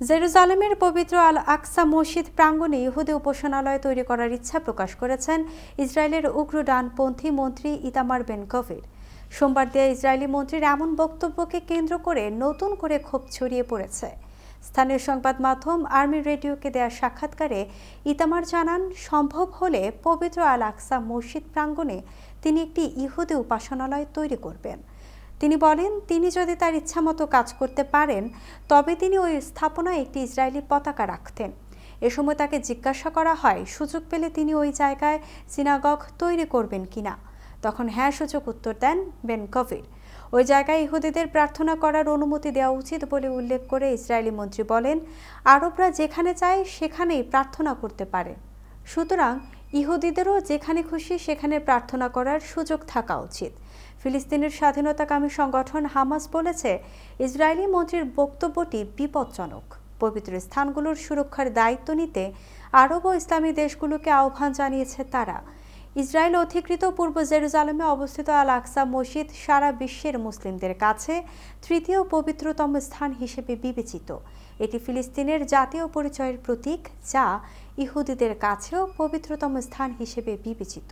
জেরুজালেমের পবিত্র আল আকসা মসজিদ প্রাঙ্গণে ইহুদি উপাসনালয় তৈরি করার ইচ্ছা প্রকাশ করেছেন ইসরায়েলের উগ্র ডানপন্থী মন্ত্রী ইতামার বেন গভির সোমবার দিয়ে ইসরায়েলি মন্ত্রীর এমন বক্তব্যকে কেন্দ্র করে নতুন করে ক্ষোভ ছড়িয়ে পড়েছে। স্থানীয় সংবাদ মাধ্যম আর্মি রেডিওকে দেয়া সাক্ষাৎকারে ইতামার জানান, সম্ভব হলে পবিত্র আল আকসা মসজিদ প্রাঙ্গণে তিনি একটি ইহুদি উপাসনালয় তৈরি করবেন। তিনি বলেন, তিনি যদি তার ইচ্ছামতো কাজ করতে পারেন, তবে তিনি ওই স্থাপনায় একটি ইসরায়েলি পতাকা রাখতেন। এ সময় তাকে জিজ্ঞাসা করা হয়, সুযোগ পেলে তিনি ওই জায়গায় সিনাগগ তৈরি করবেন কিনা? তখন হ্যাঁ সূচক উত্তর দেন বেন কভির ওই জায়গায় ইহুদিদের প্রার্থনা করার অনুমতি দেওয়া উচিত বলে উল্লেখ করে ইসরায়েলি মন্ত্রী বলেন, আরবরা যেখানে চায়, সেখানেই প্রার্থনা করতে পারে। সুতরাং ইহুদিদেরও যেখানে খুশি সেখানে প্রার্থনা করার সুযোগ থাকা উচিত। ফিলিস্তিনের স্বাধীনতাকামী সংগঠন হামাস বলেছে, ইসরায়েলি মন্ত্রীর বক্তব্যটি বিপজ্জনক। পবিত্র স্থানগুলোর সুরক্ষার দায়িত্ব নিতে আরব ও ইসলামী দেশগুলোকে আহ্বান জানিয়েছে তারা। ইসরায়েল অধিকৃত পূর্ব জেরুজালেমে অবস্থিত আল আকসা মসজিদ সারা বিশ্বের মুসলিমদের কাছে তৃতীয় পবিত্রতম স্থান হিসেবে বিবেচিত। এটি ফিলিস্তিনের জাতীয় পরিচয়ের প্রতীক, যা ইহুদিদের কাছেও পবিত্রতম স্থান হিসেবে বিবেচিত।